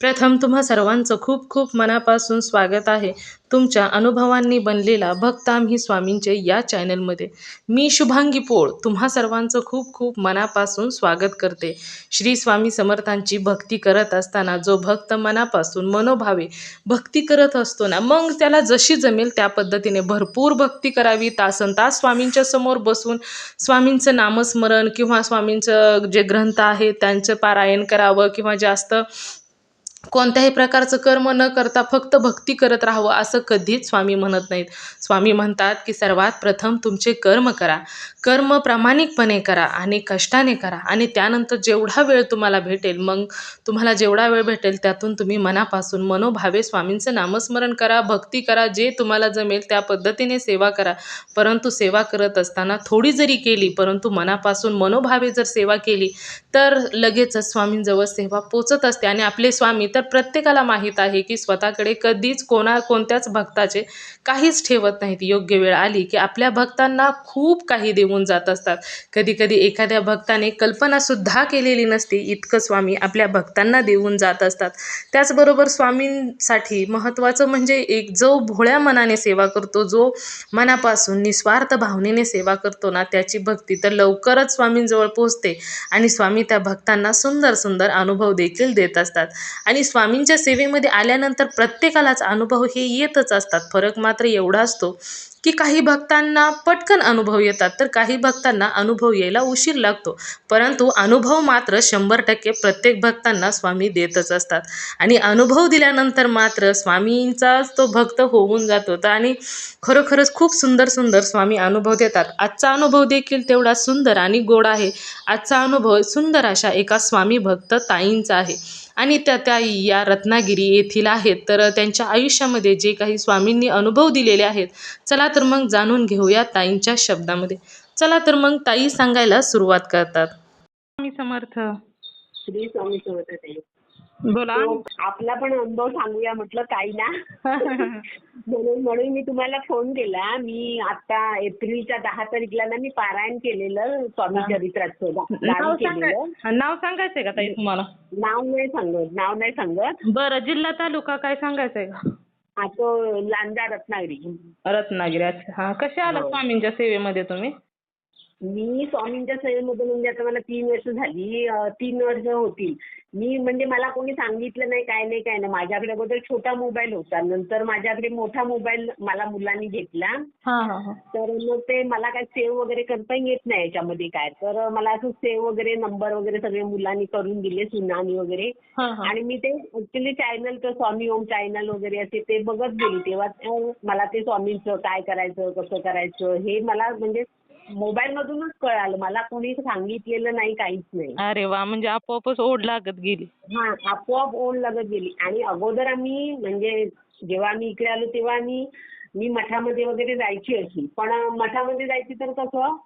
प्रथम तुम्हा सर्वांचं खूप खूप मनापासून स्वागत आहे. तुमच्या अनुभवांनी बनलेला भक्त आम्ही स्वामींचे या चॅनलमध्ये. मी शुभांगी पोळ तुम्हा सर्वांचं खूप खूप मनापासून स्वागत करते. श्री स्वामी समर्थांची भक्ती करत असताना जो भक्त मनापासून मनोभावे भक्ती करत असतो ना मग त्याला जशी जमेल त्या पद्धतीने भरपूर भक्ती करावी. तासन तास स्वामींच्या समोर बसून स्वामींचं नामस्मरण किंवा स्वामींचं जे ग्रंथ आहे त्यांचं पारायण करावं किंवा जास्त कोणत्याही प्रकारचं कर्म न करता फक्त भक्ती करत राहावं असं कधीच स्वामी म्हणत नाहीत. स्वामी म्हणतात की सर्वात प्रथम तुमचे कर्म करा. कर्म प्रामाणिकपणे करा आणि कष्टाने करा आणि त्यानंतर जेवढा वेळ तुम्हाला भेटेल मग तुम्हाला जेवढा वेळ भेटेल त्यातून तुम्ही मनापासून मनोभावे स्वामींचं नामस्मरण करा भक्ती करा जे तुम्हाला जमेल त्या पद्धतीने सेवा करा. परंतु सेवा करत असताना थोडी जरी केली परंतु मनापासून मनोभावे जर सेवा केली तर लगेचच स्वामींजवळ सेवा पोचत असते आणि आपले स्वामी तर प्रत्येकाला माहीत आहे की स्वतःकडे कधीच कोणा कोणत्याच भक्ताचे काहीच ठेवत नाहीत. योग्य वेळ आली की आपल्या भक्तांना खूप काही देऊन जात असतात. कधी कधी एखाद्या भक्ताने कल्पनासुद्धा केलेली नसते. इतकं स्वामी आपल्या भक्तांना देऊन जात असतात. त्याचबरोबर स्वामींसाठी महत्त्वाचं म्हणजे एक जो भोळ्या मनाने सेवा करतो जो मनापासून निस्वार्थ भावनेने सेवा करतो ना त्याची भक्ती तर लवकरच स्वामींजवळ पोहोचते आणि स्वामी त्या भक्तांना सुंदर सुंदर अनुभव देखील देत असतात. आणि आणि स्वामींच्या सेवेमध्ये आल्यानंतर प्रत्येकालाच अनुभव हे येतच असतात. फरक मात्र एवढा असतो की काही भक्तांना पटकन अनुभव येतात तर काही भक्तांना अनुभव यायला उशीर लागतो. परंतु अनुभव मात्र शंभर टक्के प्रत्येक भक्तांना स्वामी देतच असतात. आणि अनुभव दिल्यानंतर मात्र स्वामींचाच तो भक्त होऊन जातो. तर आणि खरोखरच खूप सुंदर सुंदर स्वामी अनुभव देतात. आजचा अनुभव देखील तेवढा सुंदर आणि गोड आहे. आजचा अनुभव सुंदर अशा एका स्वामी भक्त ताईंचा आहे. आणि त्या त्या या रत्नागिरी येथील आहेत. तर त्यांच्या आयुष्यामध्ये जे काही स्वामींनी अनुभव दिलेले आहेत चला तर मग जाणून घेऊया ताईंच्या शब्दामध्ये. चला तर मग ताई सांगायला सुरुवात करतात. स्वामी समर्थ. श्री स्वामी समर्थ आपला पण अनुभव सांगूया म्हटलं काही ना. म्हणून म्हणून मी तुम्हाला फोन केला. मी आता एप्रिलच्या दहा तारीखला ना मी पारायण केलेलं स्वामी चरित्राचं नाव सांगायचंय का ताई तुम्हाला? नाव नाही सांगत नाव नाही सांगत. बरं जिल्हा तालुका काय सांगायचंय का? आता लांजा रत्नागिरी. रत्नागिरी अच्छा. हा कसे आला हो. स्वामींच्या सेवेमध्ये तुम्ही? मी स्वामींच्या सेवेमध्ये म्हणजे आता मला तीन वर्ष झाली तीन वर्ष होतील मी म्हणजे मला कोणी सांगितलं नाही काय नाही काय नाही. माझ्याकडे अगोदर छोटा मोबाईल होता. नंतर माझ्याकडे मोठा मोबाईल मला मुलांनी घेतला. हा हा हा. तर मग ते मला काय सेव्ह वगैरे करता येत नाही याच्यामध्ये काय. तर मला असं सेव्ह वगैरे नंबर वगैरे सगळे मुलांनी करून दिले सुनामी वगैरे. आणि मी ते ऍक्च्युली चॅनल तर स्वामी ओम चॅनल वगैरे असे ते बघत गेली. तेव्हा मला ते स्वामींचं काय करायचं कसं करायचं हे मला म्हणजे मोबाईल मधूनच कळालं. मला कोणी सांगितलेलं नाही काहीच नाही. अरे वा म्हणजे आपोआपच ओढ लागत गेली. हा आपोआप ओढ लागत गेली. आणि अगोदर आम्ही म्हणजे जेव्हा आम्ही इकडे आलो तेव्हा आम्ही मी मठामध्ये वगैरे जायची अशी पण मठामध्ये जायची तर कसं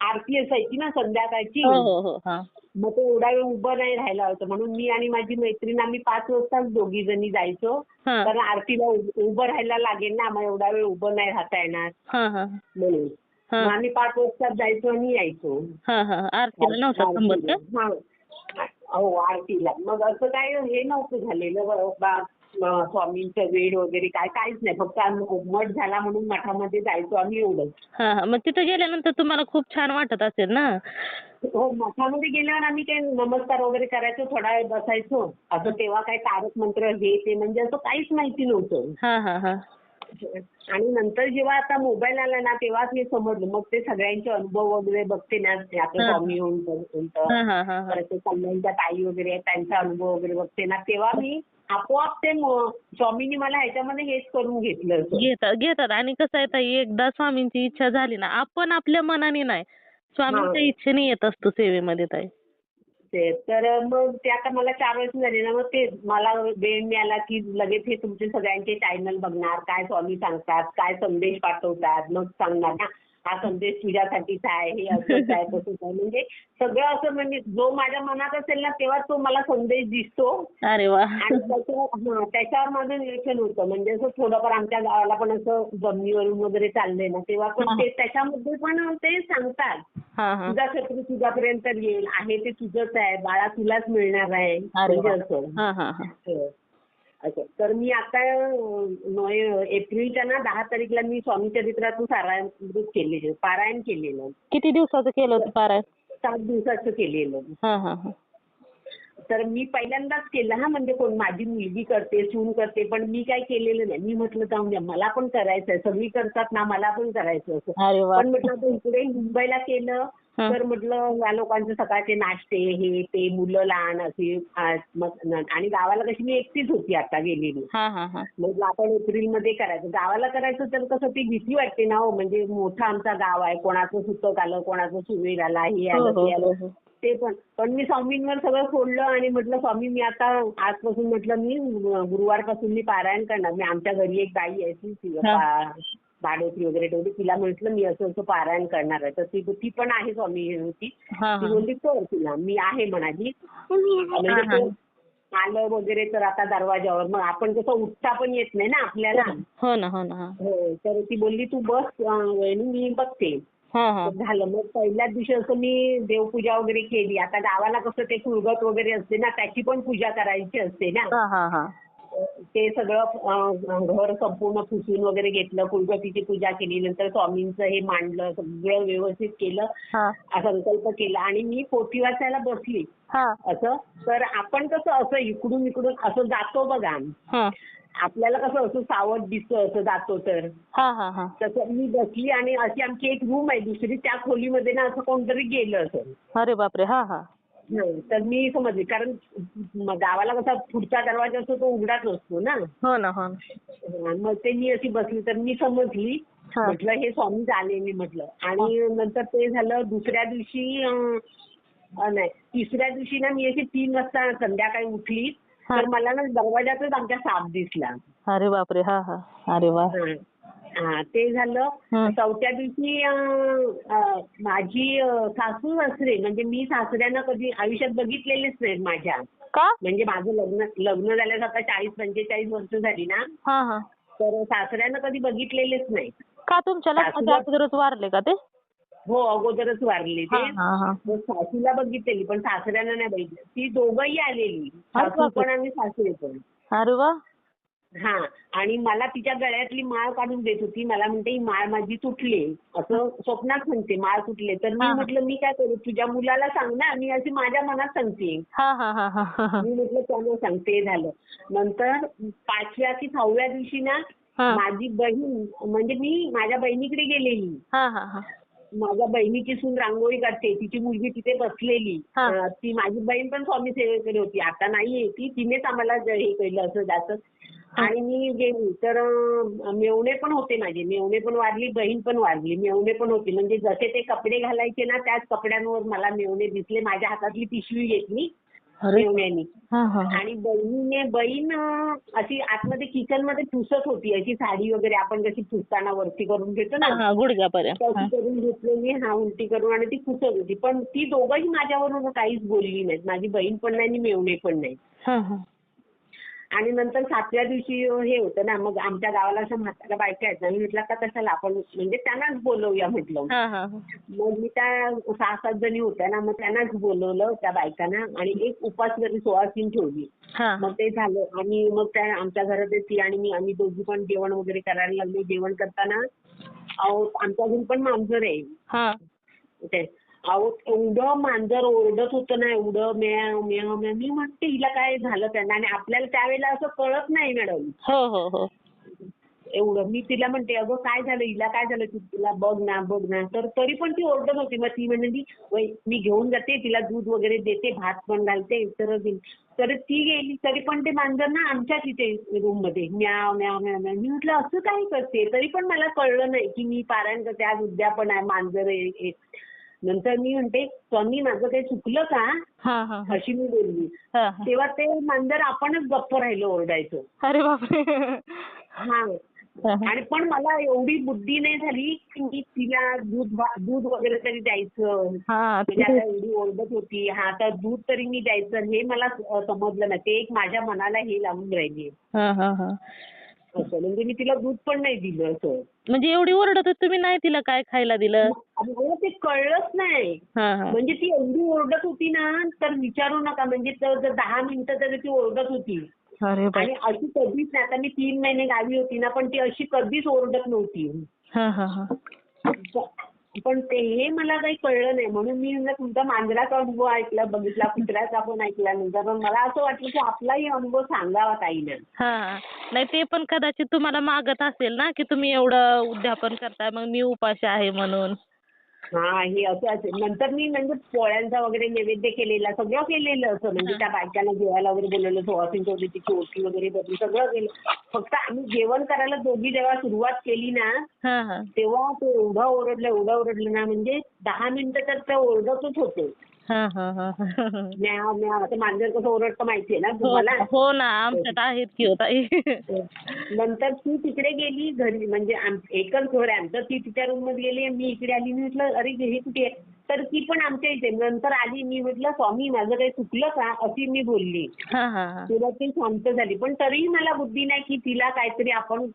आरती असायची ना संध्याकाळची. हो हो हो हा. मग ते एवढा वेळ उभं नाही राहायला होतं. म्हणून मी आणि माझी मैत्रीण आम्ही पाच वाजताच दोघी जणी जायचो. हा. कारण आरतीला उभ- उभं राहायला लागेल ना. मग एवढा वेळ उभं नाही राहता येणार. हा हा. म्हणून. आम्ही पाच वाजता जायचो आणि यायचो. हा हा आरतीला नव्हता का हा. हो आरतीला. मग असं काय हे नव्हतं झालेलं. स्वामींचं वेळ वगैरे काय काहीच नाही. फक्त आम्ही मठ झाला म्हणून मठामध्ये जायचो आम्ही एवढंच. मग तिथं गेल्यानंतर तुम्हाला खूप छान वाटत असेल ना? हो मठामध्ये गेल्यावर आम्ही काय नमस्कार वगैरे करायचो थोडा वेळ बसायचो. असं तेव्हा काय तारक मंत्र हे ते म्हणजे असं काहीच माहिती नव्हतं. आणि नंतर जेव्हा आता मोबाईल आला ना तेव्हाच हे समजलं मग ते सगळ्यांचे अनुभव वगैरे बघते ना हा. स्वामी परत ते कल्याणच्या ताई वगैरे आहेत, त्यांचा अनुभव वगैरे बघते ना तेव्हा मी आपोआप ते स्वामींनी मला ह्याच्यामध्ये हेच करून घेतलं होतं. घेतात घेतात आणि कसं आहे ताई एकदा स्वामींची इच्छा झाली ना आपण आपल्या मनाने नाही स्वामींच्या. इच्छेने येत असतो सेवेमध्ये ताई तर मग ते आता मला चार वर्ष झाली ना मग ते मला वेळ मिळाला की लगेच हे तुमचे सगळ्यांचे चॅनल बघणार काय स्वामी सांगतात काय संदेश पाठवतात मग सांगणार ना. हा संदेश तुझ्यासाठीच आहे हे असंच आहे तसंच आहे म्हणजे सगळं असं म्हणजे जो माझ्या मनात असेल ना तेव्हा तो मला संदेश दिसतो. अरे वा. आणि त्याच्यावर हा त्याच्यावर माझं निरीक्षण होतं. म्हणजे असं थोडंफार आमच्या गावाला पण असं जमिनीवरून वगैरे चाललंय ना तेव्हा पण ते त्याच्यामध्ये पण ते सांगतात. हा हा. तुझा शत्रू तुझ्यापर्यंत येईल आहे ते तुझंच आहे बाळा तुलाच मिळणार आहे. अरे म्हणजे. असं. हा हा हा. हो. असं. तर मी आता एप्रिलच्या ना दहा तारीखला मी स्वामी चरित्रातून सारायण केलेलं पारायण केलेलं. किती दिवसाचं केलं होतं पारायण? सात दिवसाचं केलेलं. तर मी पहिल्यांदाच केलं हा म्हणजे कोण माझी मुलगी करते सून करते पण मी काय केलेलं नाही. मी म्हटलं जाऊन द्या मला पण करायचंय सगळी करतात ना मला पण करायचं असं. पण म्हटलं इकडे मुंबईला केलं. तर म्हटलं या लोकांचे सकाळचे नाश्ते हे ते मुलं लहान न- आणि गावाला कशी मी एकटीच होती आता गेलेली. मग आपण एप्रिलमध्ये करायचं. गावाला करायचं तर कसं ती भीती वाटते ना हो. म्हणजे मोठं आमचा गाव आहे. कोणाचं सुतक आलं कोणाचं सुवेर आला हे हो आलं ते हो आलं. हो. ते पण. पण मी स्वामींवर सगळं सोडलं आणि म्हटलं स्वामी मी आता आजपासून म्हटलं मी गुरुवारपासून मी पारायण करणार. मी आमच्या घरी एक गाई आहे ती भाडोत्री वगैरे ठेवली तिला म्हटलं मी असं असं पारायण करणार आहे. तर ती पण आहे स्वामी होती. ती बोलली कर तिला मी आहे म्हणाली. म्हणजे आलं वगैरे तर आता दरवाजावर मग आपण कसं उठता पण येत नाही ना आपल्याला. हो ना हो ना हा. तर ती बोलली तू बस मी बघते. झालं मग पहिल्याच दिवशी असं मी देवपूजा वगैरे केली. आता गावाला कसं ते कुळगत वगैरे असते ना त्याची पण पूजा करायची असते ना. ते सगळं घर संपूर्ण पुसून वगैरे घेतलं कुळगतीची पूजा केली नंतर स्वामींचं हे मांडलं सगळं व्यवस्थित केलं संकल्प केला आणि मी पोथी वाचायला बसली. असं? तर आपण कसं असं इकडून इकडून असं जातो बघा. आपल्याला कसं असं सावध दिसतं असं जातो तर. हा हा हा. तसं मी बसली आणि अशी आमची एक रूम आहे दुसरी त्या खोलीमध्ये ना असं कोणतरी गेलं असं अरे बापरे! हा हा हं, तर मी समजली. कारण गावाला कसा पुढचा दरवाजा असतो तो उघडाच असतो ना. हो ना हो ना. मग ते मी अशी बसली तर मी समजली. म्हटलं हे स्वामी आले मी म्हटलं. आणि नंतर ते झालं दुसऱ्या दिवशी नाही. तिसऱ्या दिवशी ना मी अशी तीन वाजता संध्याकाळी उठली. तर मला ना दरवाजातच आमच्या साप दिसला. अरे बापरे! हा हा. अरे वा. ते झालं. चौथ्या दिवशी माझी सासू सासरे म्हणजे मी सासऱ्यांना कधी आयुष्यात बघितलेलेच नाहीत माझ्या. म्हणजे माझं लग्न लग्न झाल्यास आता चाळीस पंचेचाळीस वर्ष झाली ना. हा हा. तर सासऱ्यांना कधी बघितलेलेच नाही का तुमच्या लग्नाच्या अगोदरच वारले का ते? हो अगोदरच वारले ते. मग सासूला बघितलेली पण सासऱ्यांना नाही बघितलं. ती दोघंही आलेली. सासू. पण आणि सासरे पण. अरे वा. हा. आणि मला तिच्या गळ्यातली माळ काढून देत होती. मला म्हणते ही माळ माझी तुटली. असं स्वप्नात म्हणते माळ तुटले. तर मी हा. म्हटलं मी काय करू? तुझ्या मुलाला सांग ना. मी अशी माझ्या मनात सांगते. हा हा हा हा हा हा. मी म्हटलं त्यानं सांगते. झालं. नंतर पाचव्या की सहाव्या दिवशी ना हा. माझी बहीण म्हणजे मी माझ्या बहिणीकडे गेलेली. हा हा हा. माझ्या बहिणीची सून रांगोळी काढते. तिची मुलगी तिथे बसलेली. हा. ती माझी बहीण पण स्वामी सेवेकडे होती. आता नाहीये ती. तिनेच आम्हाला हे केलं असं जास्त. आणि मी गेली तर अं, मेवणे पण होते माझे. मेवणे पण वारली बहीण पण वारली. मेवणे पण होते. म्हणजे जसे ते कपडे घालायचे ना त्याच कपड्यांवर मला मेवणे दिसले. माझ्या हातातली पिशवी घेतली हा. आणि बहिणीने बहीण अशी आतमध्ये किचनमध्ये पुसत होती. अशी साडी वगैरे आपण कशी पुसताना वरती करून घेतो ना हा तशी. करून घेतलेली हा उलटी करून आणि ती पुसत होती. पण ती दोघंही माझ्याबरोबर काहीच बोलली नाहीत. माझी बहीण पण नाही आणि मेवणे पण नाही. आणि नंतर सातव्या दिवशी हे होतं ना मग आमच्या गावाला अशा म्हाताऱ्या बायका आहेत ना मी म्हटलं का कशाला आपण म्हणजे त्यांनाच बोलवूया म्हटलं. मग मी त्या सहा सात जणी होत्या ना मग त्यांनाच बोलवलं त्या बायकांना आणि एक उपासगरी सोळासीन ठेवली हा. मग ते झालं. आणि मग त्या आमच्या घरात ती आणि मी आम्ही दोघी पण जेवण वगैरे करायला लागलो. जेवण करताना अहो आमच्या घरी पण मांजर आहे. अहो एवढं मांजर ओरडत होतं ना एवढं म्याव म्याव म्याव मी म्हणते हिला काय झालं त्यांना? आणि आपल्याला त्यावेळेला असं कळत नाही मॅडम. हो हो हो. एवढं. मी तिला म्हणते अगं काय झालं? हिला काय झालं? तिला बघ ना बघ ना. तर तरी पण ती ओरडत होती. मग ती म्हणाली "वै, मी घेऊन जाते तिला दूध वगैरे देते भात पण घालते तर तर ती गेली. तरी पण ते मांजर ना आमच्याच इथे रूममध्ये म्याव म्याव म्याव म्याव. मी म्हटलं असं काय करते? तरी पण मला कळलं नाही की मी पारायण करते. आज उद्यापन आहे मांजर आहे एक. नंतर मी म्हणते स्वामी माझं काही चुकलं का. अशी मी बोलली. तेव्हा ते मांजर आपणच गप्प राहिलो ओरडायचं. अरे बापरे. हा. आणि पण मला एवढी बुद्धी नाही झाली की मी तिला दूध दूध वगैरे तरी द्यायचं. म्हणजे आता एवढी ओरडत होती. हा तर दूध तरी मी द्यायचं. हे मला समजलं नाही. ते एक माझ्या मनाला हे लावून राहिली. असं. म्हणजे मी तिला दूध पण नाही दिलं असं. म्हणजे एवढी ओरडत होती तुम्ही नाही तिला काय खायला दिलं? आणि मला ते कळलंच नाही. हा हा. म्हणजे ती एवढी ओरडत होती ना तर विचारू नका. म्हणजे दहा मिनिटं तरी ती ओरडत होती. अरे बाप. आणि अशी कधीच नाही. आता मी तीन महिने गावी होती ना पण ती अशी कधीच ओरडत नव्हती. हा हा हा. पण ते हे मला काही कळलं नाही. म्हणून मी म्हणलं तुमचा मांजराचा अनुभव ऐकला बघितला कुत्र्याचा पण ऐकला नंतर. पण मला असं वाटलं की आपलाही अनुभव सांगावा ताईनं. हा. नाही ते पण कदाचित तुम्हाला मागत असेल ना की तुम्ही एवढं उद्यापन करताय मग मी उपाशी आहे म्हणून. हा हे असं असेल. नंतर मी म्हणजे पोळ्यांचा वगैरे नैवेद्य केलेला सगळं केलेलं असं. म्हणजे त्या बायकांना जेवायला वगैरे बोलवलं सुवासिन चौधरी तिची ओटी वगैरे बदली सगळं केलं. फक्त आम्ही जेवण करायला दोघी जेव्हा सुरुवात केली ना तेव्हा ते एवढं ओरडलं एवढं ओरडलं ना. म्हणजे दहा मिनिटं तर ते ओरडतच होते. म्याव म्याव. आता मांजर कसं ओरडतं माहितीये ना हो तुम्हाला? हो ना. आमच्यात आहेत की हो ताई. नंतर ती तिकडे गेली घरी. म्हणजे एकच घर आहे आमचं. ती तिच्या रूममध्ये गेली मी इकडे आली. मी म्हटलं अरे हे कुठे आहे? तर ती पण आमच्या इथे. नंतर आली. मी म्हटलं स्वामी माझं काही चुकलं का? अशी मी बोलली. हा हा हा. तेव्हा ती शांत झाली. पण तरीही मला बुद्धी नाही की तिला काहीतरी आपण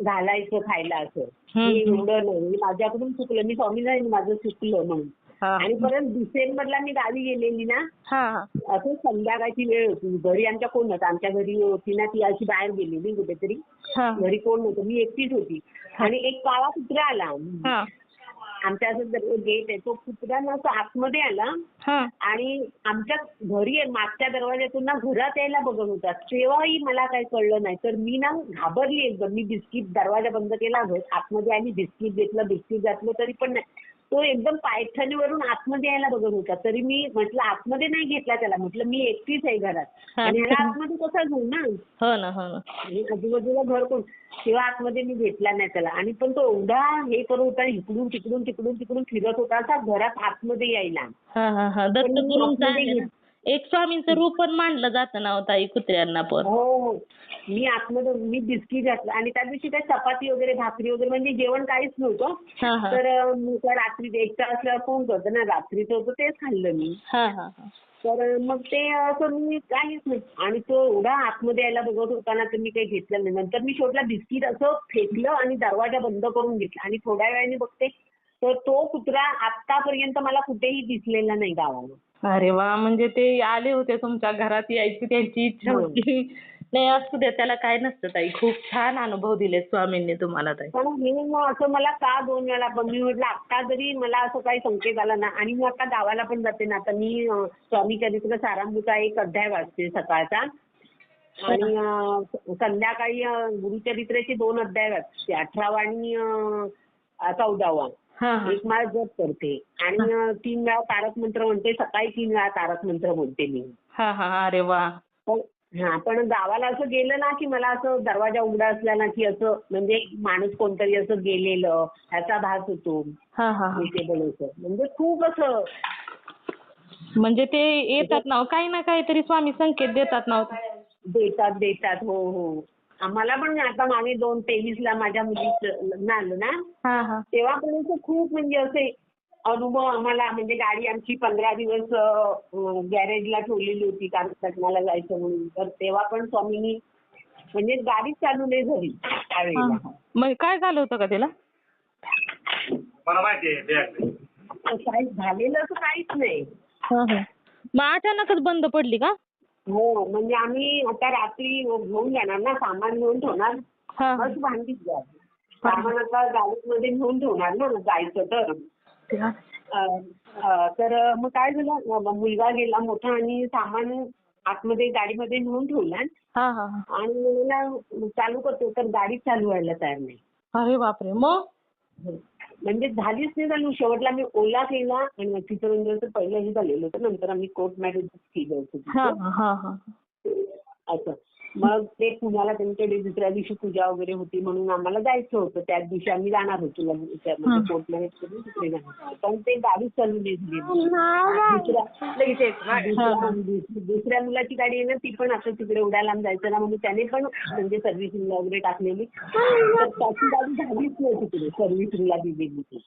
घालायचं खायला असं. मी एवढं नाही. माझ्याकडून चुकलं. मी स्वामी नाही माझं चुकलं म्हणून. हा आणि परत डिसेंबरला मी गावी गेलेली ना असं संध्याकाळची वेळ होती. घरी आमच्या कोण नव्हतं? आमच्या घरी होती ना ती अशी बाहेर गेलेली कुठेतरी. घरी कोण नव्हतं? मी एकटीच होती. आणि एक काळा कुत्रा आला. हा. आमच्या असं गेट आहे तो कुत्रा ना असं आतमध्ये आला. हा. आणि आमच्या घरी मागच्या दरवाज्यातून ना घरात यायला बघत होता. तेव्हाही मला काही कळलं नाही. तर मी ना घाबरली एकदम. मी बिस्किट दरवाजा बंद केला आतमध्ये आली बिस्किट घेतलं बिस्किट घातलं तरी पण नाही. तो एकदम पायथ्यानीवरून आतमध्ये यायला बघत होता. तरी मी म्हटलं आतमध्ये नाही घेतला त्याला. म्हटलं मी एकटीच आहे घरात. आणि ह्याला आतमध्ये कसा घेऊ ना? हो ना हो ना. आणि आजूबाजूला घर कोण? तेव्हा आतमध्ये मी घेतला नाही त्याला. आणि पण तो एवढा हे करत होता इकडून तिकडून तिकडून तिकडून फिरत होता असा घरात आतमध्ये यायला. हा हा हा. आहे ना एक स्वामींचं रूप पण मानलं जातं ना हो ताई कुत्र्यांना पण. हो हो. मी आतमध्ये मी बिस्किट घातलं. आणि त्या दिवशी काय चपाती वगैरे भाकरी वगैरे म्हणजे जेवण काहीच नव्हतं. तर मी त्या रात्री एकटा असल्यावर फोन करतो ना रात्रीचं होतं तेच खाल्लं मी. हा हा हा. तर मग ते असं मी काहीच नाही. आणि तो एवढा आतमध्ये यायला बघत होता ना तर मी काही घेतलं नाही. नंतर मी शेवटला बिस्किट असं फेकलं आणि दरवाजा बंद करून घेतला. आणि थोड्या वेळाने बघते तर तो कुत्रा आतापर्यंत मला कुठेही दिसलेला नाही गावाला. अरे वा म्हणजे ते आले होते तुमच्या घरात यायची त्यांची इच्छा हो. होती. नाही असू द्या त्याला काय नसतं ताई. खूप छान अनुभव दिले स्वामींनी तुम्हाला ताई. पण हे मग असं मला का दोन वेळा पण मी म्हटलं आता जरी मला असं काही संकेत आला ना आणि मी आता गावाला पण जाते ना आता मी अं, स्वामी चरित्र सारामृता एक अध्याय वाचते सकाळचा. आणि अं, संध्याकाळी अं, गुरुचरित्राचे दोन अध्याय वाचते. अठरावा आणि अं, चौदावा. हा हा. एक माळ जप करते. आणि अं, तीन वेळा तारक मंत्र म्हणते. सकाळी तीन वेळा तारक मंत्र म्हणते मी. हा हा. अरे वा. पण हा पण गावाला असं गेलं ना की मला असं दरवाजा उघडा असला ना की असं म्हणजे माणूस कोणतरी असं गेलेलं ह्याचा भास होतो. हा हा हा. म्हणजे खूप असं. म्हणजे ते येतात ना काही ना काहीतरी स्वामी संकेत देतात ना. देतात देतात हो हो. आम्हाला पण आता मागे दोन तेवीसला माझ्या मुलीचं लग्न आलं ना. हा हा. तेव्हा पण असं खूप म्हणजे असे अनुभव आम्हाला म्हणजे गाडी आमची पंधरा दिवस गॅरेजला ठेवलेली होती कारण लग्नाला जायचं म्हणून. तर तेव्हा पण स्वामींनी म्हणजे गाडीच चालू नाही झाली त्यावेळेला. हा. मग काय झालं होतं का बॅग काही झालेलं असं काहीच नाही. हा हा. मग अचानकच बंद पडली का? हो म्हणजे आम्ही आता रात्री घेऊन जाणार ना सामान घेऊन ठेवणार. बस भांडीच घ्या सामान आता गाडीमध्ये घेऊन ठेवणार ना जायचं तर. तर मग काय झालं? मुलगा गेला मोठा आणि सामान आतमध्ये गाडीमध्ये नेऊन ठेवला. हा हा हा. आणि मला चालू करतो तर गाडी चालू व्हायला तयार नाही. अरे बापरे! मग? म्हणजे झालीच नाही चालू शेवटला मी ओला केला आणि तिथं तर पहिलं हे झालेलं होतं. नंतर आम्ही कोर्ट मॅरेज केलं होतं हा. हा हा हा. असं. मग ते पुण्याला त्यांच्याकडे दुसऱ्या दिवशी पूजा वगैरे होती म्हणून आम्हाला जायचं होतं. त्याच दिवशी आम्ही जाणार होतो लग्न- त्या- कोर्ट मॅरेज करून तिकडे जाणार होतो. पण ते गाडी चालू नाही झाली दुसऱ्या दुस- दुसऱ्या मुलाची गाडी आहे ना ती पण असं तिकडे लांब जायचं ना म्हणून त्याने पण म्हणजे सर्व्हिसिंगला वगैरे टाकलेली. त्याची गाडी झालीच नाही तिकडे सर्व्हिसिंगला दिलेली ती.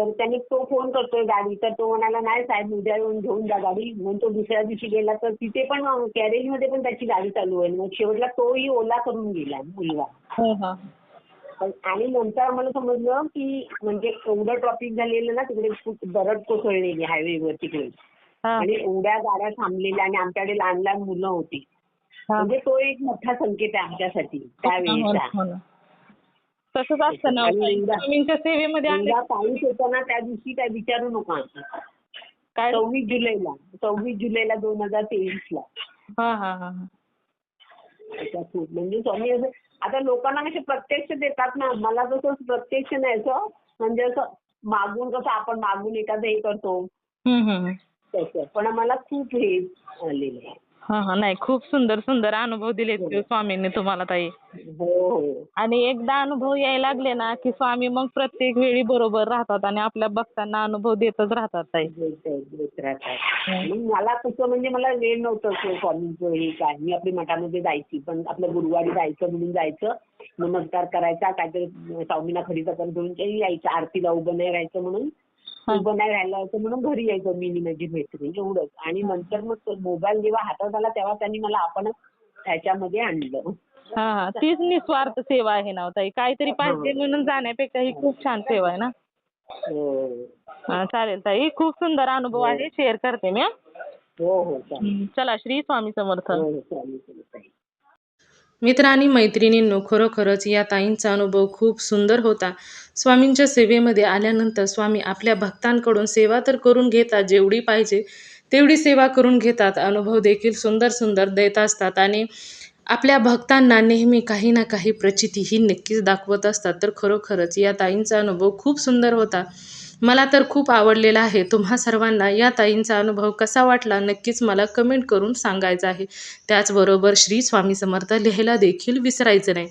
तर त्याने तो फोन करतोय गाडी. तर तो म्हणाला नाही साहेब उद्या येऊन घेऊन जा गाडी. म्हणून तो दुसऱ्या दिवशी गेला तर तिथे पण कॅरेजमध्ये पण त्याची गाडी चालू आहे मग शेवटला तोही ओला करून गेला मुलगा. हो हा. आणि नंतर आम्हाला समजलं की म्हणजे एवढं ट्रॉफिक झालेलं ना तिकडे खूप दरड कोसळलेली हायवेवर तिकडे. आणि एवढ्या गाड्या थांबलेल्या आणि आमच्याकडे लहान लहान मुलं होती. म्हणजे तो एक मोठा संकेत आहे आमच्यासाठी हो त्यावेळेचा. तसंच असतं ना स्वामींच्या सेवेमध्ये आले पाऊस होता ना त्या दिवशी काय विचारू नका काय? सव्वीस जुलैला सव्वीस जुलैला दोन हजार तेवीस ला हा हा हा. हा. म्हणजे स्वामी असं आता लोकांना कसे प्रत्यक्ष देतात ना मला तसं प्रत्यक्ष नाही असं म्हणजे असं मागून कसं आपण मागून एखादं हे करतो. तसं. पण मला खूप हे आलेलं आहे. हा हा. नाही खूप सुंदर सुंदर अनुभव दिलेत ते स्वामींनी तुम्हाला ताई. हो हो. आणि एकदा अनुभव यायला लागले ना की स्वामी मग प्रत्येक वेळी बरोबर राहतात आणि आपल्या भक्तांना अनुभव देतच राहतात ताई. देत राहतात. मला कसं म्हणजे मला वेळ नव्हतं स्वामींचं हे काय. मी आपली मठामध्ये जायची पण आपलं गुरुवारी जायचं म्हणून जायचं नमस्कार करायचा काहीतरी स्वामींना खडीचा कर घेऊन यायचं आरतीला उभं नाही राहायचं म्हणून. उभं नाही राहायला यायचं म्हणून घरी यायचं मी आणि माझी मैत्रीण एवढंच. आणि नंतर मग मोबाईल जेव्हा हातात आला तेव्हा त्यांनी मला आपणच त्याच्यामध्ये आणलं. हा हा तीच निस्वार्थ सेवा आहे ना हो ताई. काहीतरी पाहिजे म्हणून जाण्यापेक्षा ही खूप छान सेवा आहे ना. हो. हा चालेल ताई. खूप सुंदर अनुभव आहे. शेअर करते मी हं. हो हो चालेल. चला श्री स्वामी समर्थ. हो हो चालेल. मित्र आणि मैत्रिणींनो खरोखरच या ताईंचा अनुभव खूप सुंदर होता. स्वामींच्या सेवेमध्ये आल्यानंतर स्वामी आपल्या भक्तांकडून सेवा तर करून घेतात जेवढी पाहिजे तेवढी सेवा करून घेतात. अनुभव देखील सुंदर सुंदर देत असतात आणि आपल्या भक्तांना नेहमी काही ना काही प्रचिती ही नक्कीच दाखवत असतात. तर खरोखरच या ताईंचा अनुभव खूप सुंदर होता. मला तर खूप आवडलेला आहे. तुम्हा सर्वांना या ताईंचा अनुभव कसा वाटला नक्कीच मला कमेंट करून सांगायचं आहे. त्याचबरोबर श्री स्वामी समर्थ लिहायला देखील विसरायचं नाही.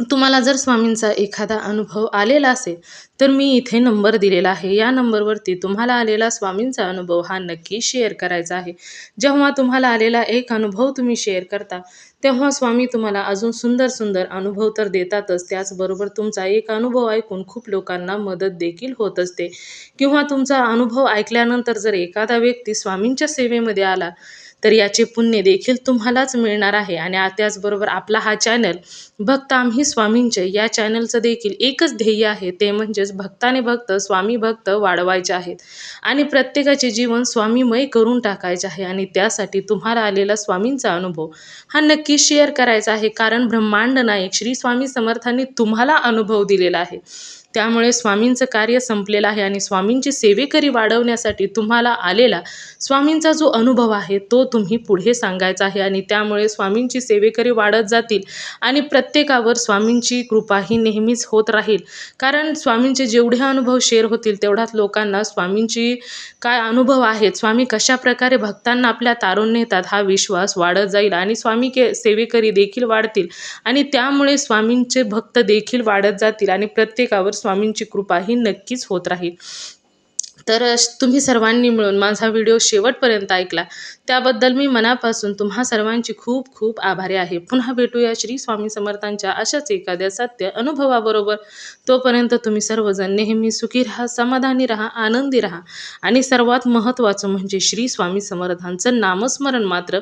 तुम्हाला जर स्वामींचा एखादा अनुभव आलेला असेल तर मी इथे नंबर दिलेला आहे. या नंबरवरती तुम्हाला आलेला स्वामींचा अनुभव हा नक्की शेअर करायचा आहे. जेव्हा तुम्हाला आलेला एक अनुभव तुम्ही शेअर करता तेव्हा स्वामी तुम्हाला अजून सुंदर सुंदर अनुभव तर देतातच. त्याचबरोबर तुमचा एक अनुभव ऐकून खूप लोकांना मदत देखील होत असते. किंवा तुमचा अनुभव ऐकल्यानंतर जर एखादा व्यक्ती स्वामींच्या सेवेमध्ये आला तर याचे पुण्य देखील तुम्हालाच मिळणार आहे. आणि आ- त्याचबरोबर आपला हा चॅनल भक्त आम्ही स्वामींचे या चॅनलचं देखील एकच ध्येय आहे. ते म्हणजेच भक्ताने भक्त स्वामी भक्त वाढवायचे आहेत. आणि प्रत्येकाचे जीवन स्वामीमय करून टाकायचे आहे. आणि त्यासाठी तुम्हाला आलेला स्वामींचा अनुभव हा नक्की शेअर करायचा आहे. कारण ब्रह्मांड नायक श्री स्वामी समर्थांनी तुम्हाला अनुभव दिलेला आहे. त्यामुळे स्वामींचं कार्य संपलेलं आहे आणि स्वामींची सेवेकरी वाढवण्यासाठी तुम्हाला आलेला स्वामींचा जो अनुभव आहे तो तुम्ही पुढे सांगायचा आहे आणि त्यामुळे स्वामींची सेवेकरी वाढत जातील आणि प्रत्येकावर स्वामींची कृपा ही नेहमीच होत राहील. कारण स्वामींचे जेवढे अनुभव शेअर होतील तेवढ्याच लोकांना स्वामींची काय अनुभव आहेत स्वामी कशा प्रकारे भक्तांना आपल्या तारून नेतात हा विश्वास वाढत जाईल आणि स्वामी के सेवेकरी देखील वाढतील. आणि त्यामुळे स्वामींचे भक्त देखील वाढत जातील आणि प्रत्येकावर स्वामींची कृपा ही नक्कीच होत राहील. तर तुम्ही सर्वांनी मिळून माझा व्हिडिओ शेवटपर्यंत ऐकला. त्याबद्दल मी मनापासून तुम्हा सर्वांची खूप खूप आभारी आहे. पुन्हा भेटूया श्री स्वामी समर्थांच्या अशाच एखाद्या सत्य अनुभवाबरोबर. तोपर्यंत तुम्ही सर्वजण नेहमी सुखी राहा समाधानी राहा आनंदी राहा. आणि सर्वात महत्त्वाचं म्हणजे श्री स्वामी समर्थांचं नामस्मरण मात्र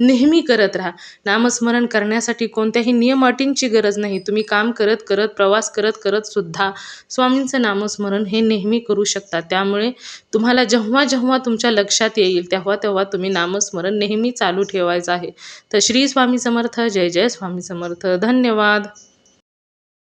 नेहमी करत राहा. नामस्मरण करण्यासाठी कोणत्याही नियम अटींची गरज नाही. तुम्ही काम करत करत प्रवास करत करत सुद्धा स्वामींचं नामस्मरण हे नेहमी करू शकता. त्यामुळे तुम्हाला जेव्हा जेव्हा तुमच्या लक्षात येईल तेव्हा तेव्हा तुम्ही नाम नामस्मरण नेहमी चालू ठेवायचं आहे. तर श्री स्वामी समर्थ जय जय स्वामी समर्थ. धन्यवाद.